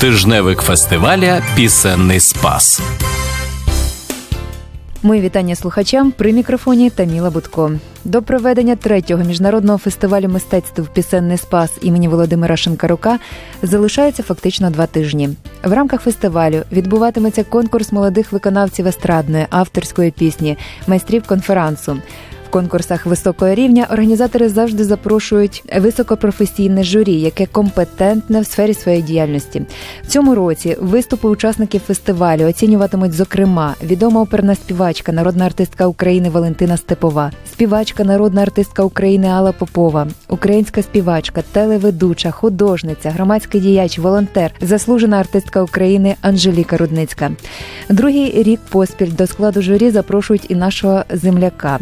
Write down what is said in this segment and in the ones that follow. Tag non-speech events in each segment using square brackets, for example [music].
Тижневик фестиваля Пісенний спас. Мої вітання слухачам при мікрофоні Таміла Будко. До проведення третього міжнародного фестивалю мистецтв Пісенний спас імені Володимира Шинкарука залишається фактично два тижні. В рамках фестивалю відбуватиметься конкурс молодих виконавців естрадної авторської пісні, майстрів конферансу. Конкурсах високого рівня організатори завжди запрошують високопрофесійне журі, яке компетентне в сфері своєї діяльності. В цьому році виступи учасників фестивалю оцінюватимуть зокрема відома оперна співачка, народна артистка України Валентина Степова, співачка, народна артистка України Алла Попова, українська співачка, телеведуча, художниця, громадський діяч, волонтер, заслужена артистка України Анжеліка Рудницька. Другий рік поспіль до складу журі запрошують і нашого земляка.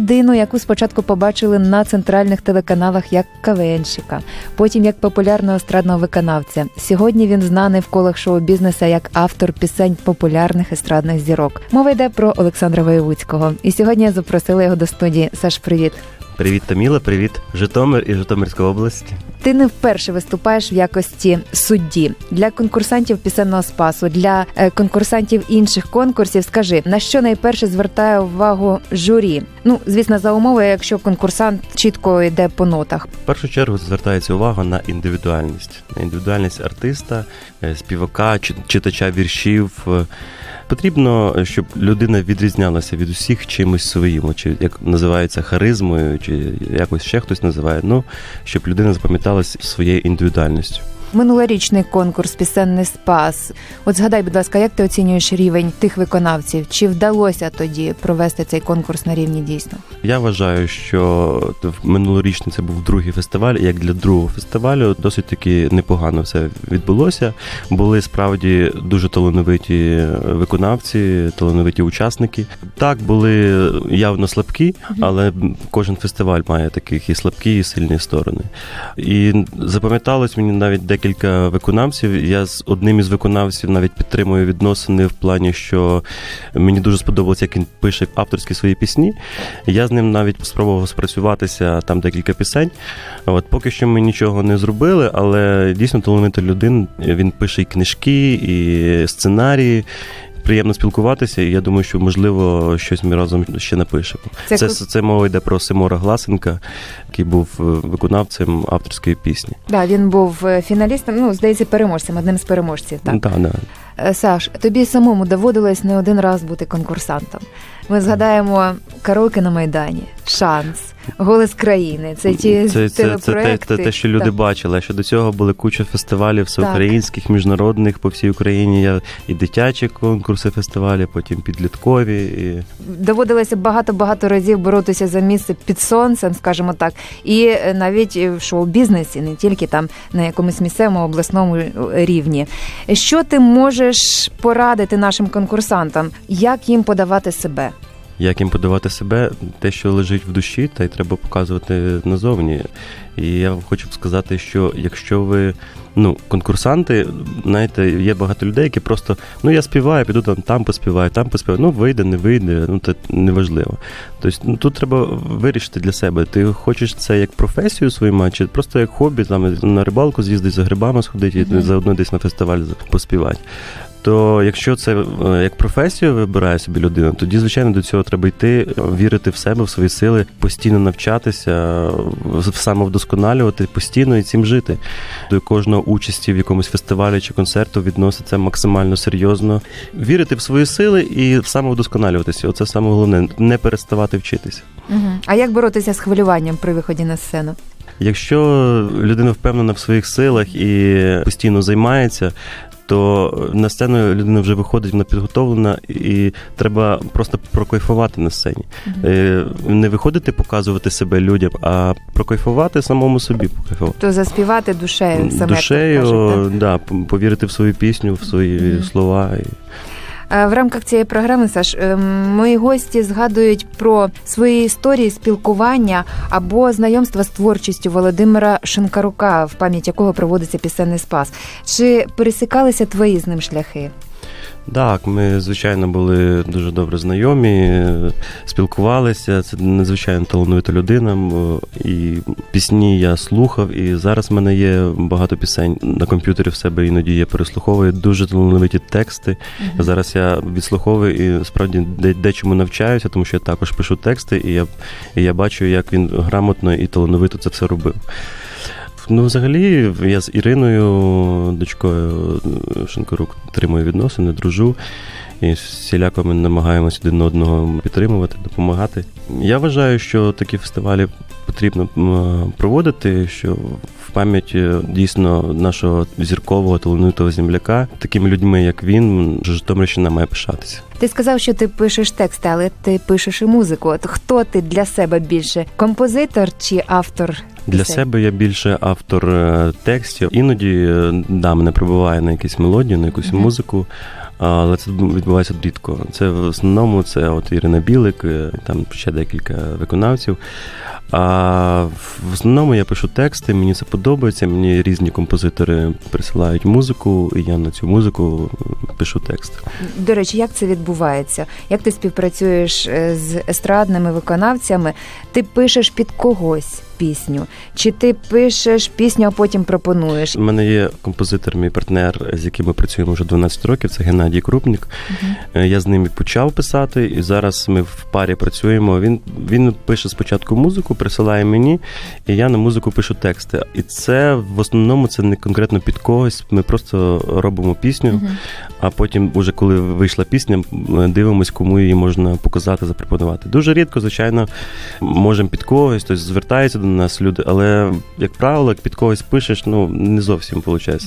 Людину, яку спочатку побачили на центральних телеканалах як КВНщика, потім як популярного естрадного виконавця. Сьогодні він знаний в колах шоу-бізнеса як автор пісень популярних естрадних зірок. Мова йде про Олександра Воєвудського. І сьогодні я запросила його до студії. Саш, привіт. Привіт, Таміла, привіт, Житомир і Житомирська область. Ти не вперше виступаєш в якості судді для конкурсантів пісенного спасу, для е, конкурсантів інших конкурсів. Скажи, на що найперше звертає увагу журі? Ну, звісно, за умови, якщо конкурсант чітко йде по нотах. В першу чергу звертається увага на індивідуальність, на індивідуальність артиста, е, співака, чи- читача віршів. Потрібно, щоб людина відрізнялася від усіх чимось своїм, чи як називається харизмою, чи якось ще хтось називає. Ну щоб людина запам'яталась своєю індивідуальністю. Минулорічний конкурс Пісенний спас. От згадай, будь ласка, як ти оцінюєш рівень тих виконавців? Чи вдалося тоді провести цей конкурс на рівні дійсно? Я вважаю, що минулорічний це був другий фестиваль, і як для другого фестивалю досить таки непогано все відбулося. Були справді дуже талановиті виконавці, талановиті учасники. Так, були явно слабкі, але кожен фестиваль має таких і слабкі, і сильні сторони. І запам'яталось мені навіть декілька виконавців. Я з одним із виконавців навіть підтримую відносини в плані, що мені дуже сподобалось, як він пише авторські свої пісні. Я з ним навіть спробував спрацюватися там декілька пісень. От поки що ми нічого не зробили, але дійсно талановита людина. Він пише і книжки, і сценарії. Приємно спілкуватися, і я думаю, що можливо щось ми разом ще напишемо. Це Це, це, мова йде про Симора Гласенка, який був е, виконавцем авторської пісні. Да, він був е, фіналістом. Ну, здається, переможцем, одним з переможців. Так. Да, да. Е, Саш, тобі самому доводилось не один раз бути конкурсантом. Ми згадаємо караоке на Майдані, шанс, голос країни. Це ті це, це, це, телепроекти. те, що люди Так. бачили. А ще до цього були куча фестивалів всеукраїнських, міжнародних по всій Україні. Я і дитячі конкурси, фестивалі, потім підліткові. І... Доводилося багато-багато разів боротися за місце під сонцем, скажімо так, і е, навіть в шоу-бізнесі, не тільки там на якомусь місцевому обласному е, рівні. Що ти можеш порадити нашим конкурсантам, як їм подавати себе? Як їм подавати себе, те, що лежить в душі, та й треба показувати назовні. І я вам хочу сказати, що якщо ви ну, конкурсанти, знаєте, є багато людей, які просто ну я співаю, піду там, там поспіваю, там поспіваю. Ну вийде, не вийде, ну це неважливо. Тобто ну, тут треба вирішити для себе. Ти хочеш це як професію свою мати, чи просто як хобі, там на рибалку з'їздити за грибами сходити, Мгм. і заодно десь на фестиваль поспівати. То якщо це е, як професію вибирає собі людина, тоді звичайно до цього треба йти, вірити в себе, в свої сили, постійно навчатися, в- самовдосконалювати, постійно і цим жити. До кожного участі в якомусь фестивалі чи концерту відноситься максимально серйозно, вірити в свої сили і самовдосконалюватися. Оце саме головне не переставати вчитися. Угу. А як боротися з хвилюванням при виході на сцену? Якщо людина впевнена в своїх силах і постійно займається, то на сцену людина вже виходить, вона підготовлена, і треба просто прокайфувати на сцені. Е, Не виходити показувати себе людям, а прокайфувати самому собі. Покайфувати. То заспівати душею саме Душею, так? да, повірити в свою пісню, в свої Мгм. слова. Е, В рамках цієї програми, Саш, е, мої гості згадують про свої історії спілкування або знайомства з творчістю Володимира Шинкарука, в пам'ять якого проводиться пісенний спас. Чи пересікалися твої з ним шляхи? Так, ми, звичайно, були дуже добре знайомі, спілкувалися. Це надзвичайно талановита людина. І пісні я слухав, і зараз в мене є багато пісень на комп'ютері в себе іноді я переслуховую. Дуже талановиті тексти. Зараз я відслуховую і справді дечому навчаюся, тому що я також пишу тексти, і я, і я бачу, як він грамотно і талановито це все робив. Ну, взагалі, я з Іриною, дочкою Шинкорук, тримую відносини, дружу. І всіляко ми намагаємося один одного підтримувати, допомагати. Я вважаю, що такі фестивалі потрібно проводити, що в пам'ять е, дійсно нашого зіркового талановитого земляка, такими людьми, як він, Житомирщина має пишатися. Ти сказав, що ти пишеш тексти, але ти пишеш і музику. От хто ти для себе більше? Композитор чи автор? Для себе я більше автор е, текстів. Іноді е, да, мене прибуває на якусь мелодію, на якусь Мгм. музику. Але це відбувається рідко. Це в основному це от Ірина Білик, е, там ще декілька виконавців. А в основному я пишу тексти, мені це подобається. Мені різні композитори присилають музику, і я на цю музику пишу текст. До речі, як це відбувається? Як ти співпрацюєш з естрадними виконавцями? Ти пишеш під когось пісню? Чи ти пишеш пісню, а потім пропонуєш? У мене є композитор, мій партнер, з яким ми працюємо вже 12 років. Це Геннадій Крупнік. Е, Я з ним і почав писати, і зараз ми в парі працюємо. Він, він пише спочатку музику, присилає мені, і я на музику пишу тексти. І це в основному це не конкретно під когось. Ми просто робимо пісню, Мгм. а потім, уже коли вийшла пісня, дивимось, кому її можна показати, запропонувати. Дуже рідко, звичайно, можемо під когось, тобто звертаються до нас люди, але як правило, як під когось пишеш, ну не зовсім виходить.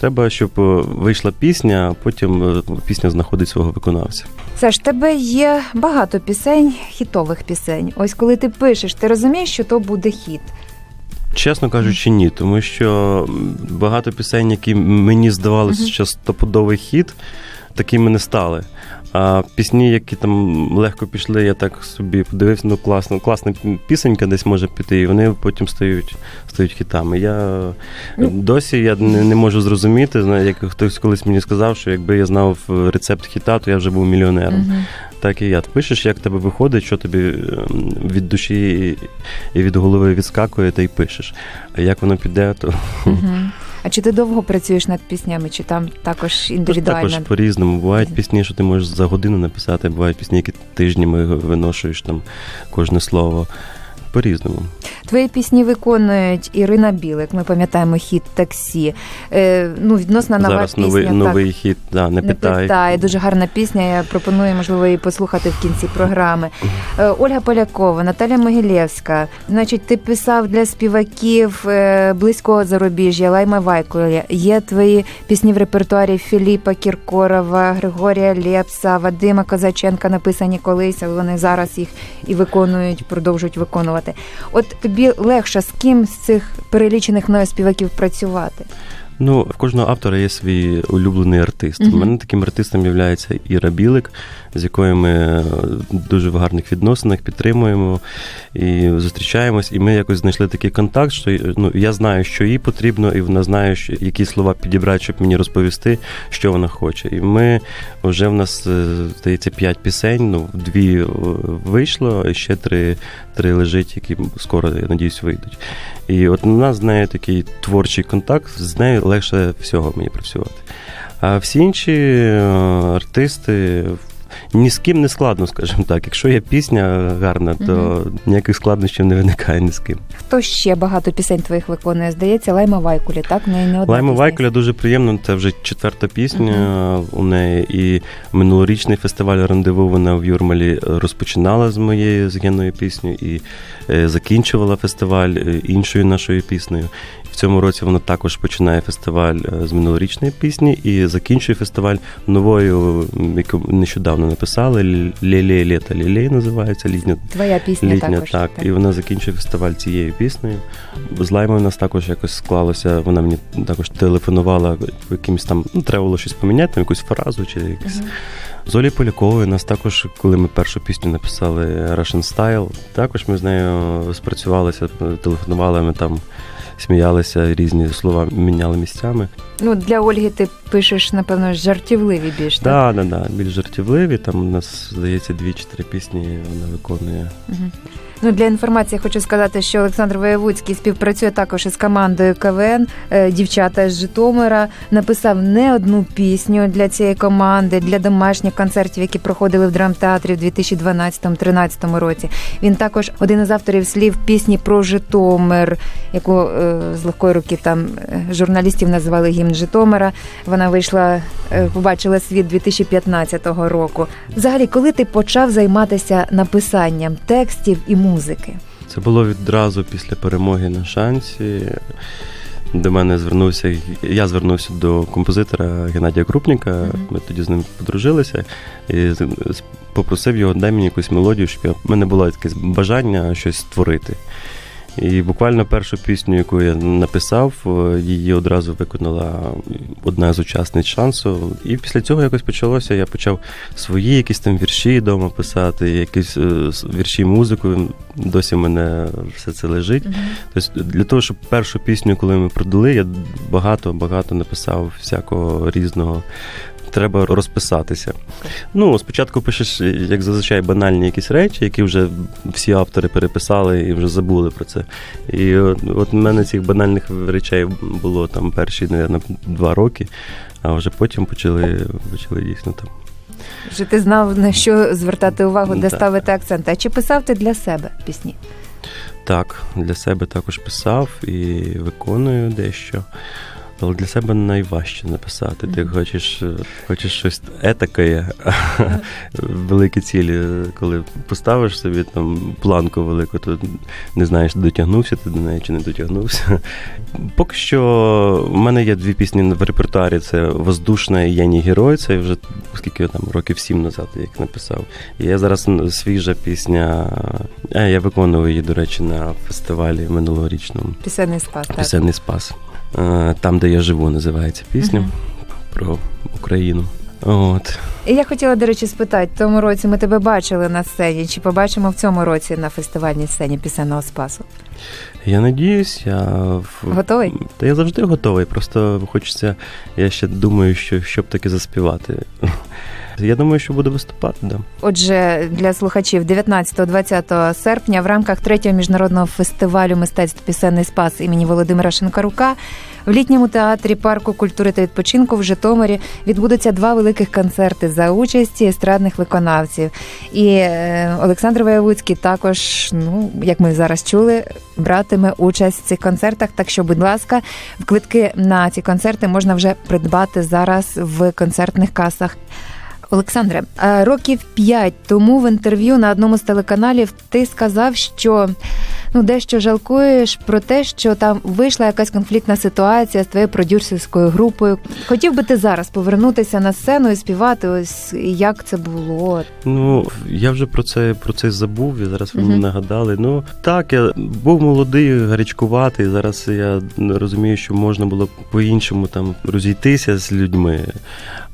Треба, щоб е, вийшла пісня, а потім е, пісня знаходить свого виконавця. Саш, в тебе є багато пісень, хітових пісень. Ось коли ти пишеш, ти розумієш, що то буде хіт. Чесно кажучи, ні, тому що багато пісень, які мені здавалося, що стопудовий хіт, такими не стали. А пісні, які там легко пішли, я так собі подивився, ну класно, класна пісенька десь може піти, і вони потім стають, стають хітами. Я Ну. досі я не, не можу зрозуміти, знає, як хтось колись мені сказав, що якби я знав е, рецепт хіта, то я вже був мільйонером. Мгм. Так і я. Ти пишеш, як тебе виходить, що тобі ем, від душі і від голови відскакує, та й пишеш. А як воно піде, то Мгм. А чи ти довго працюєш над піснями, чи там також індивідуально? також по-різному. Бувають пісні, що ти можеш за годину написати, бувають пісні, які тижнями виношуєш там кожне слово. По-різному. Твої пісні виконують Ірина Білик. Ми пам'ятаємо хіт таксі. Е, ну, відносно нова Зараз пісня. новий, так. новий хіт, да, не, Не питай. питай. Дуже гарна пісня. Я пропоную, можливо, її послухати в кінці програми. Е, Ольга Полякова, Наталя Могилєвська. Значить, ти писав для співаків е, близького зарубіжжя, Лайма Вайкуля. Є твої пісні в репертуарі Філіпа Кіркорова, Григорія Лепса, Вадима Козаченка, написані колись, але вони зараз їх і виконують, продовжують виконувати. От тобі легше з ким з цих перелічених мною співаків працювати? Ну, в кожного автора є свій улюблений артист. У мене таким артистом є Іра Білик, з якою ми е, дуже в гарних відносинах підтримуємо і зустрічаємось. І ми якось знайшли такий контакт, що ну, я знаю, що їй потрібно, і вона знає, які слова підібрати, щоб мені розповісти, що вона хоче. І ми вже в нас е, здається п'ять пісень. Ну, дві е, вийшло, і ще три, три лежить, які скоро, я надіюсь, вийдуть. І от у нас з нею такий творчий контакт, з нею легше всього мені працювати. А всі інші е, артисти. Ні з ким не складно, скажімо так. Якщо є пісня гарна, то ніяких складнощів не виникає ні з ким. Хто ще багато пісень твоїх виконує? Здається, Лайма Вайкулі, так? В неї не одна Лайма пісня. Вайкуля дуже приємно. Це вже четверта пісня у неї. І минулорічний фестиваль рандеву вона в Юрмалі розпочинала з моєю з Геною піснею і е, закінчувала фестиваль е, іншою нашою піснею. В цьому році вона також починає фестиваль е, з минулорічної пісні і закінчує фестиваль новою, яку нещодавно написали. Лілей літа лілей називається літня Твоя пісня Літня, також. так. І вона закінчує фестиваль цією піснею. З Лаймою у нас також якось склалося. Вона мені також телефонувала якимось там, ну, треба було щось поміняти, там, якусь фразу чи якось. Мгм. З Олі Поляковою нас також, коли ми першу пісню написали Russian Style, також ми з нею спрацювалися, телефонували ми там. Сміялися, різні слова міняли місцями. Ну, для Ольги ти пишеш, напевно, жартівливі більш, так? Так, да, да, більш жартівливі. Там у нас, здається, дві-чотири пісні вона виконує. Мгм. Ну, для інформації хочу сказати, що Олександр Воєвудський співпрацює також із командою КВН е, Дівчата з Житомира. Написав не одну пісню для цієї команди, для домашніх концертів, які проходили в драмтеатрі в 2012-2013 році. Він також один із авторів слів пісні про Житомир, яку е, з легкої руки там е, журналістів називали гімн Житомира. Вона вийшла, е, побачила світ 2015 року. Взагалі, коли ти почав займатися написанням текстів і музики? Це було відразу після перемоги на шансі. До мене звернувся, я звернувся до композитора Геннадія Крупніка. Ми тоді з ним подружилися і попросив його дай мені якусь мелодію, щоб я, в мене було якесь бажання щось створити. І буквально першу пісню, яку я написав, е, її одразу виконала одна з учасниць шансу. І після цього якось почалося. Я почав свої якісь там вірші вдома писати, якісь е, вірші, музику. Досі в мене все це лежить. Тобто для того, щоб першу пісню, коли ми продали, я багато-багато написав всякого різного. Треба розписатися. Ну, спочатку пишеш, як зазвичай, банальні якісь речі, які вже всі автори переписали і вже забули про це. І от, в мене цих банальних речей було там перші, мабуть, два роки, а вже потім почали, почали дійсно там. Вже ти знав на що звертати увагу, де Так. ставити акцент. А чи писав ти для себе пісні? Так, для себе також писав і виконую дещо. Але для себе найважче написати. Ти хочеш, е, хочеш щось етакає, [laughs] великі цілі, коли поставиш собі там планку велику, то не знаєш, дотягнувся ти до неї чи не дотягнувся. Поки що в мене є дві пісні в репертуарі: це Воздушна і Я не герой. Це вже скільки там років сім назад я їх написав. І є зараз свіжа пісня. Я виконую її, до речі, на фестивалі минулорічному Пісенний спас. Пісенний спас. Е, Там, де я живу, називається пісня Мгм. про Україну. От. І я хотіла, до речі, спитати, в тому році ми тебе бачили на сцені, чи побачимо в цьому році на фестивальній сцені пісенного спасу? Я надіюсь, я Готовий? Та я завжди готовий. Просто хочеться, я ще думаю, що щоб таки заспівати. Я думаю, що буду виступати, да. Отже, для слухачів 19-20 серпня в рамках третього міжнародного фестивалю мистецтв пісенний спас імені Володимира Шинкарука в літньому театрі парку культури та відпочинку в Житомирі відбудуться два великих концерти за участі естрадних виконавців. І е, Олександр Воєвудський також, ну як ми зараз чули, братиме участь в цих концертах. Так що, будь ласка, квитки на ці концерти можна вже придбати зараз в концертних касах. Олександре, е, років п'ять тому в інтерв'ю на одному з телеканалів ти сказав, що ну дещо жалкуєш про те, що там вийшла якась конфліктна ситуація з твоєю продюсерською групою. Хотів би ти зараз повернутися на сцену і співати. Ось як це було. Ну, я вже про це про це забув, і зараз ви Мгм. мені нагадали. Ну так, я був молодий, гарячкуватий. Зараз я розумію, що можна було по-іншому там розійтися з людьми.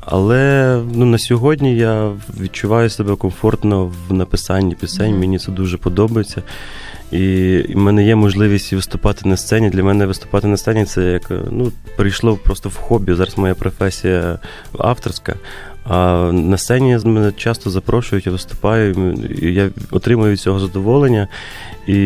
Але ну, на сьогодні я відчуваю себе комфортно в написанні пісень. Мені це дуже подобається. І в мене є можливість виступати на сцені. Для мене виступати на сцені це як ну, прийшло просто в хобі. Зараз моя професія авторська. А на сцені мене часто запрошують, я виступаю, і я отримую від цього задоволення і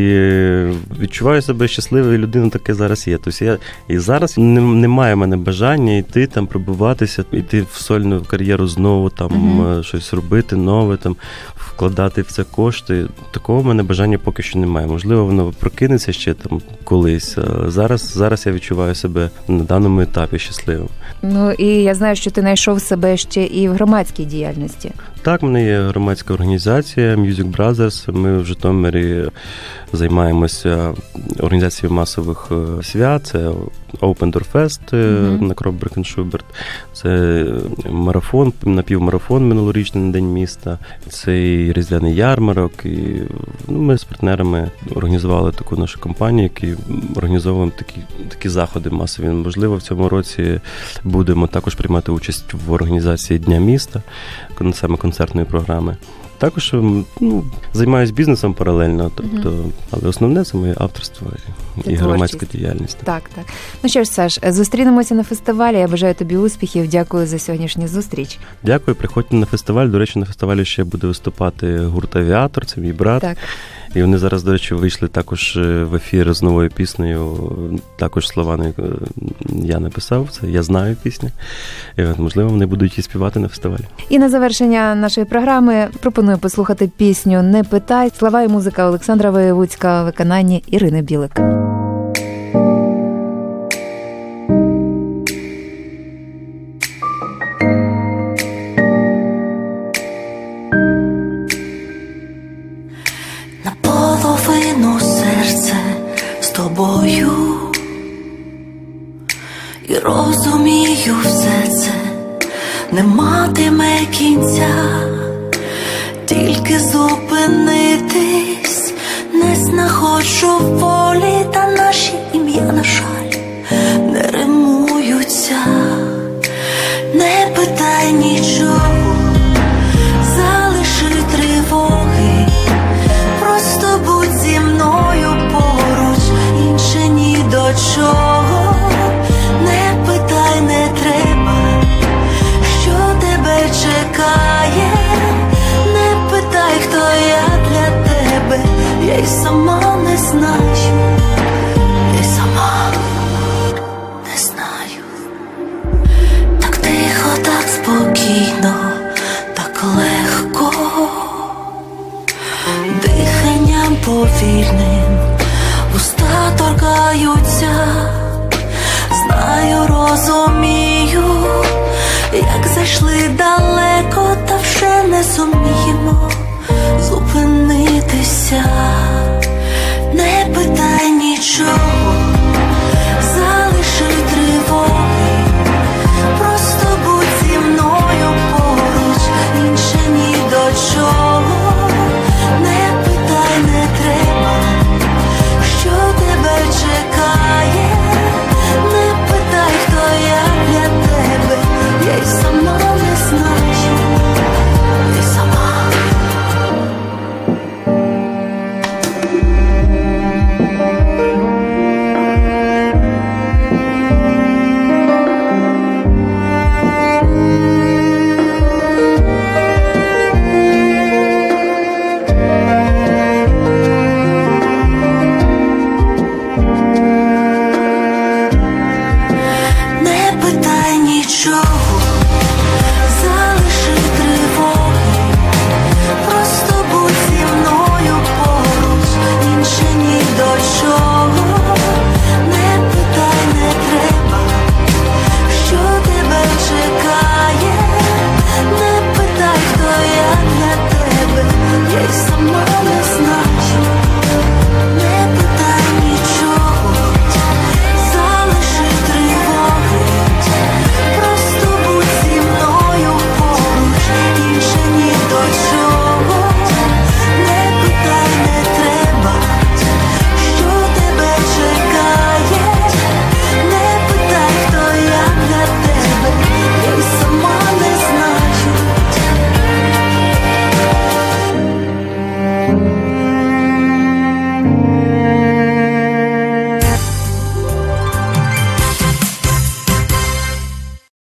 відчуваю себе щасливою людиною, таке зараз є. Тобто я і зараз не- немає в мене бажання йти там, пробиватися, йти в сольну кар'єру знову, там е, щось робити нове, там вкладати в це кошти. Такого в мене бажання поки що немає. Можливо, воно прокинеться ще там колись. А зараз, зараз я відчуваю себе на даному етапі щасливим. Ну і я знаю, що ти знайшов себе ще і в громадській діяльності. Так, в мене є громадська організація Music Brothers. Ми в Житомирі займаємося організацією масових е, свят. Це Open Door Fest Мгм. на кров Брекеншуберт. Це марафон, напівмарафон минулорічний на День міста. Це і різдвяний ярмарок. І ну, ми з партнерами організували таку нашу компанію, які організовуємо такі, такі заходи масові. Можливо, в цьому році будемо також приймати участь в організації Дня міста, саме концертної програми. Також ну, займаюся бізнесом паралельно, тобто, але основне це моє авторство і, і громадська діяльність. Так, так. Ну що ж, Саш, зустрінемося на фестивалі. Я бажаю тобі успіхів. Дякую за сьогоднішню зустріч. Дякую, приходьте на фестиваль. До речі, на фестивалі ще буде виступати гурт Авіатор, це мій брат. Так. І вони зараз, до речі, вийшли також е, в ефір з новою піснею. Також слова не- я написав, це я знаю пісню. І можливо, вони будуть її співати на фестивалі. І на завершення нашої програми пропоную послухати пісню Не питай. Слова і музика Олександра Воєвуцька, виконання Ірини Білик. Питай